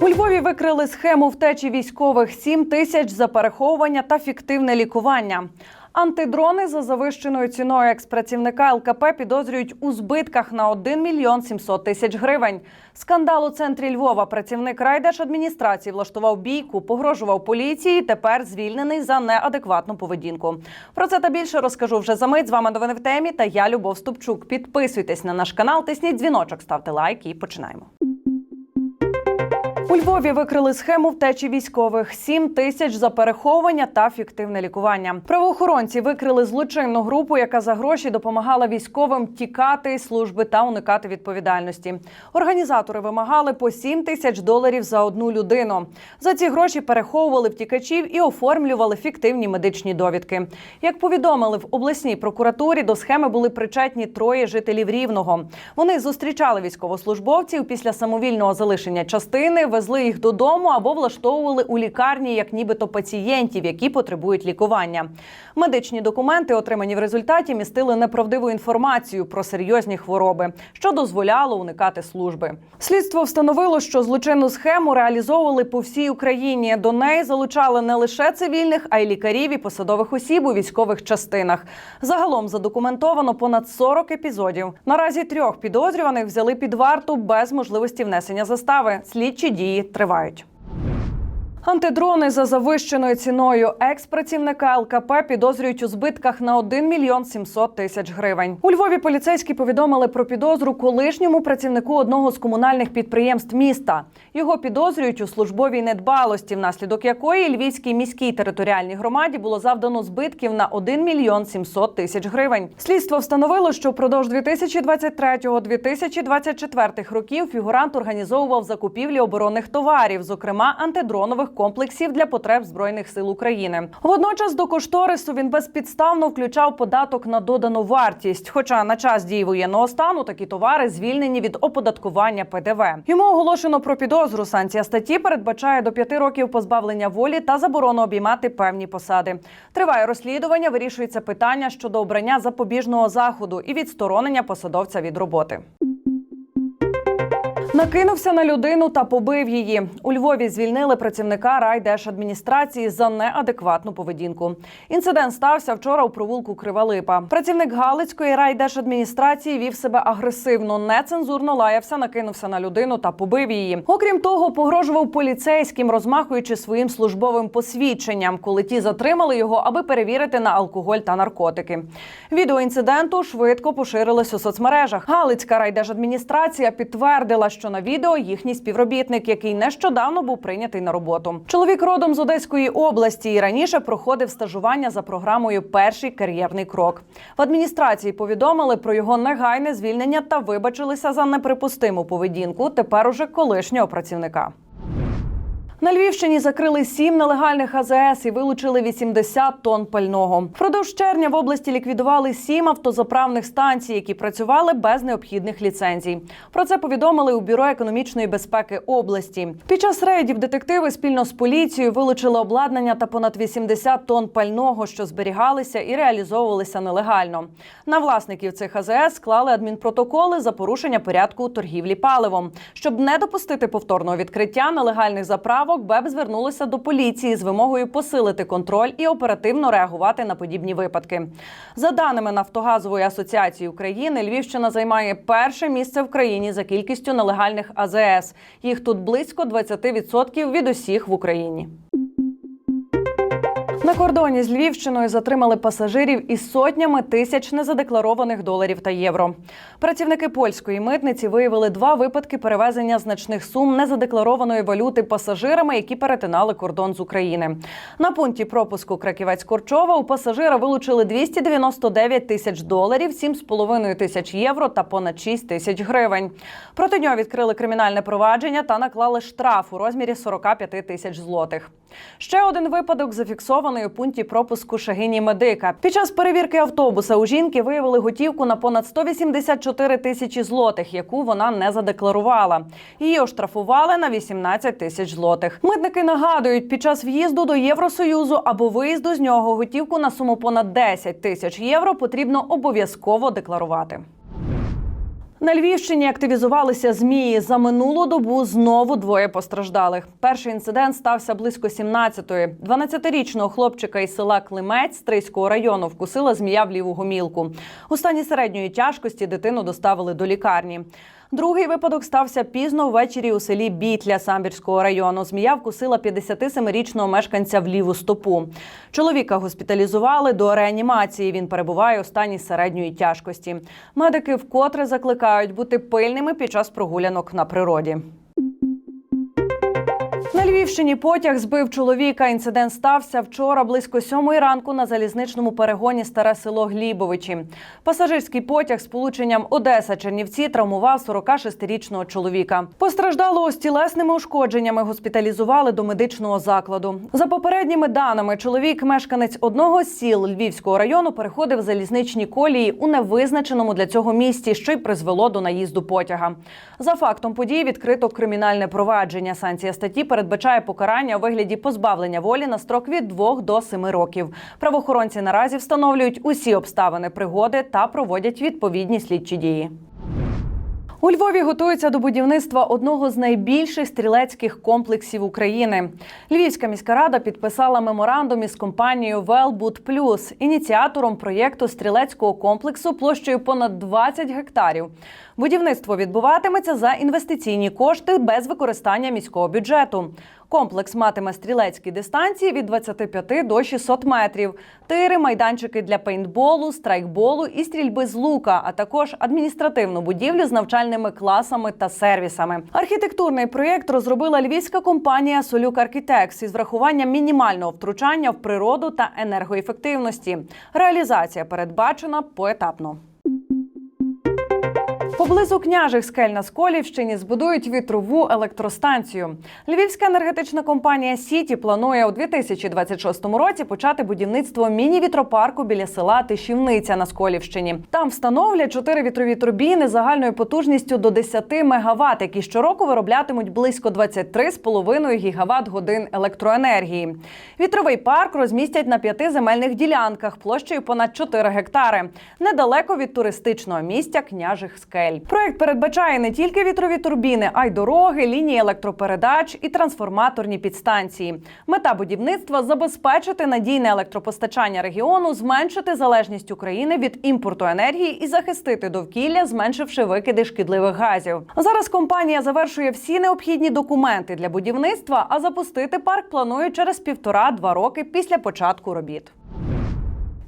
У Львові викрили схему втечі військових 7 тисяч за переховування та фіктивне лікування. Антидрони за завищеною ціною експрацівника ЛКП підозрюють у збитках на 1 мільйон 700 тисяч гривень. Скандал у центрі Львова. Працівник райдержадміністрації влаштував бійку, погрожував поліції. Тепер звільнений за неадекватну поведінку. Про це та більше розкажу вже за мить. З вами новини в темі. Та я Любов Ступчук. Підписуйтесь на наш канал, тисніть дзвіночок, ставте лайк і починаємо. У Львові викрили схему втечі військових 7 тисяч за переховування та фіктивне лікування. Правоохоронці викрили злочинну групу, яка за гроші допомагала військовим тікати служби та уникати відповідальності. Організатори вимагали по 7 тисяч доларів за одну людину. За ці гроші переховували втікачів і оформлювали фіктивні медичні довідки. Як повідомили в обласній прокуратурі, до схеми були причетні троє жителів Рівного. Вони зустрічали військовослужбовців після самовільного залишення частини, везли їх додому або влаштовували у лікарні як нібито пацієнтів, які потребують лікування. Медичні документи, отримані в результаті, містили неправдиву інформацію про серйозні хвороби, що дозволяло уникати служби. Слідство встановило, що злочинну схему реалізовували по всій Україні. До неї залучали не лише цивільних, а й лікарів і посадових осіб у військових частинах. Загалом задокументовано понад 40 епізодів. Наразі трьох підозрюваних взяли під варту без можливості внесення застави. Слідчі дії тривають. Антидрони за завищеною ціною екс-працівника ЛКП підозрюють у збитках на 1 мільйон 700 тисяч гривень. У Львові поліцейські повідомили про підозру колишньому працівнику одного з комунальних підприємств міста. Його підозрюють у службовій недбалості, внаслідок якої Львівській міській територіальній громаді було завдано збитків на 1 мільйон 700 тисяч гривень. Слідство встановило, що впродовж 2023-2024 років фігурант організовував закупівлі оборонних товарів, зокрема антидронових комплексів для потреб збройних сил України. Водночас до кошторису він безпідставно включав податок на додану вартість. Хоча на час дії воєнного стану такі товари звільнені від оподаткування ПДВ. Йому оголошено про підозру. Санкція статті передбачає до п'яти років позбавлення волі та заборону обіймати певні посади. Триває розслідування. Вирішується питання щодо обрання запобіжного заходу і відсторонення посадовця від роботи. Накинувся на людину та побив її. У Львові звільнили працівника райдержадміністрації за неадекватну поведінку. Інцидент стався вчора у провулку Кривалипа. Працівник Галицької райдержадміністрації вів себе агресивно, нецензурно лаявся, накинувся на людину та побив її. Окрім того, погрожував поліцейським, розмахуючи своїм службовим посвідченням, коли ті затримали його, аби перевірити на алкоголь та наркотики. Відео інциденту швидко поширилось у соцмережах. Галицька райдержадміністрація підтвердила, що на відео їхній співробітник, який нещодавно був прийнятий на роботу. Чоловік родом з Одеської області і раніше проходив стажування за програмою Перший кар'єрний крок. В адміністрації повідомили про його негайне звільнення та вибачилися за неприпустиму поведінку тепер уже колишнього працівника. На Львівщині закрили сім нелегальних АЗС і вилучили 80 тонн пального. Впродовж червня в області ліквідували сім автозаправних станцій, які працювали без необхідних ліцензій. Про це повідомили у бюро економічної безпеки області. Під час рейдів детективи спільно з поліцією вилучили обладнання та понад 80 тонн пального, що зберігалися і реалізовувалися нелегально. На власників цих АЗС склали адмінпротоколи за порушення порядку торгівлі паливом. Щоб не допустити повторного відкриття нелегальних заправок, БЕБ звернулося до поліції з вимогою посилити контроль і оперативно реагувати на подібні випадки. За даними Нафтогазової асоціації України, Львівщина займає перше місце в країні за кількістю нелегальних АЗС. Їх тут близько 20% від усіх в Україні. На кордоні з Львівщиною затримали пасажирів із сотнями тисяч незадекларованих доларів та євро. Працівники польської митниці виявили два випадки перевезення значних сум незадекларованої валюти пасажирами, які перетинали кордон з України. На пункті пропуску Краківець Корчова у пасажира вилучили 299 тисяч доларів, 7,5 тисяч євро та понад 6 тисяч гривень. Проти нього відкрили кримінальне провадження та наклали штраф у розмірі 45 тисяч злотих. Ще один випадок зафіксований у пункті пропуску Шагині Медика. Під час перевірки автобуса у жінки виявили готівку на понад 184 тисячі злотих, яку вона не задекларувала. Її оштрафували на 18 тисяч злотих. Митники нагадують, під час в'їзду до Євросоюзу або виїзду з нього готівку на суму понад 10 тисяч євро потрібно обов'язково декларувати. На Львівщині активізувалися змії. За минулу добу знову двоє постраждалих. Перший інцидент стався близько 17-ї. 12-річного хлопчика із села Климець Стрийського району вкусила змія в ліву гомілку. У стані середньої тяжкості дитину доставили до лікарні. Другий випадок стався пізно ввечері у селі Бітля Самбірського району. Змія вкусила 57-річного мешканця в ліву стопу. Чоловіка госпіталізували до реанімації. Він перебуває у стані середньої тяжкості. Медики вкотре закликають бути пильними під час прогулянок на природі. На Львівщині потяг збив чоловіка. Інцидент стався вчора близько сьомої ранку на залізничному перегоні Старе село Глібовичі. Пасажирський потяг з полученням Одеса Чернівці травмував 46-річного чоловіка. Постраждалого з тілесними ушкодженнями госпіталізували до медичного закладу. За попередніми даними, чоловік, мешканець одного з сіл Львівського району, переходив залізничні колії у невизначеному для цього місці, що й призвело до наїзду потяга. За фактом події відкрито кримінальне провадження. Санкція статті передбачає покарання у вигляді позбавлення волі на строк від 2 до 7 років. Правоохоронці наразі встановлюють усі обставини пригоди та проводять відповідні слідчі дії. У Львові готуються до будівництва одного з найбільших стрілецьких комплексів України. Львівська міська рада підписала меморандум із компанією Велбут Плюс, ініціатором проєкту стрілецького комплексу площею понад 20 гектарів. Будівництво відбуватиметься за інвестиційні кошти без використання міського бюджету. Комплекс матиме стрілецькі дистанції від 25 до 600 метрів, тири, майданчики для пейнтболу, страйкболу і стрільби з лука, а також адміністративну будівлю з навчальними класами та сервісами. Архітектурний проєкт розробила львівська компанія Солюк Аркітекс із врахуванням мінімального втручання в природу та енергоефективності. Реалізація передбачена поетапно. Поблизу княжих скель на Сколівщині збудують вітрову електростанцію. Львівська енергетична компанія Сіті планує у 2026 році почати будівництво міні-вітропарку біля села Тишівниця на Сколівщині. Там встановлять чотири вітрові турбіни загальною потужністю до 10 МВт, які щороку вироблятимуть близько 23,5 гігават годин електроенергії. Вітровий парк розмістять на п'яти земельних ділянках площею понад 4 гектари, недалеко від туристичного місця княжих скель. Проект передбачає не тільки вітрові турбіни, а й дороги, лінії електропередач і трансформаторні підстанції. Мета будівництва забезпечити надійне електропостачання регіону, зменшити залежність України від імпорту енергії і захистити довкілля, зменшивши викиди шкідливих газів. Зараз компанія завершує всі необхідні документи для будівництва, а запустити парк планують через півтора-два роки після початку робіт.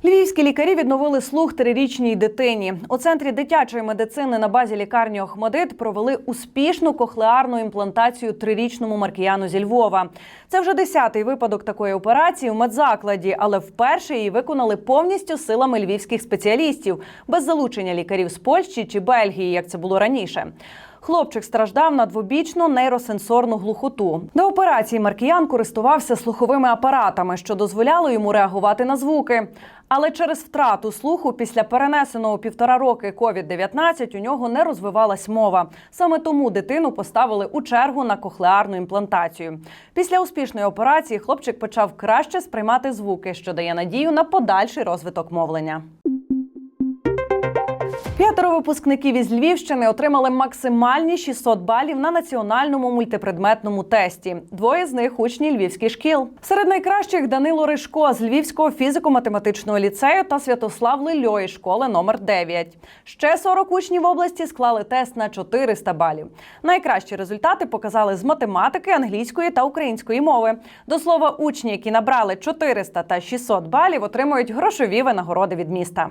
Львівські лікарі відновили слух трирічній дитині. У центрі дитячої медицини на базі лікарні Охмадит провели успішну кохлеарну імплантацію трирічному маркіяну зі Львова. Це вже десятий випадок такої операції у медзакладі, але вперше її виконали повністю силами львівських спеціалістів без залучення лікарів з Польщі чи Бельгії, як це було раніше. Хлопчик страждав на двобічну нейросенсорну глухоту. До операції Маркіян користувався слуховими апаратами, що дозволяло йому реагувати на звуки. Але через втрату слуху після перенесеного півтора роки COVID-19 у нього не розвивалась мова. Саме тому дитину поставили у чергу на кохлеарну імплантацію. Після успішної операції хлопчик почав краще сприймати звуки, що дає надію на подальший розвиток мовлення. П'ятеро випускників із Львівщини отримали максимальні 600 балів на національному мультипредметному тесті. Двоє з них учні львівських шкіл. Серед найкращих Данило Ришко з Львівського фізико-математичного ліцею та Святослав Лильо із школи номер 9. Ще 40 учнів області склали тест на 400 балів. Найкращі результати показали з математики, англійської та української мови. До слова, учні, які набрали 400 та 600 балів, отримують грошові винагороди від міста.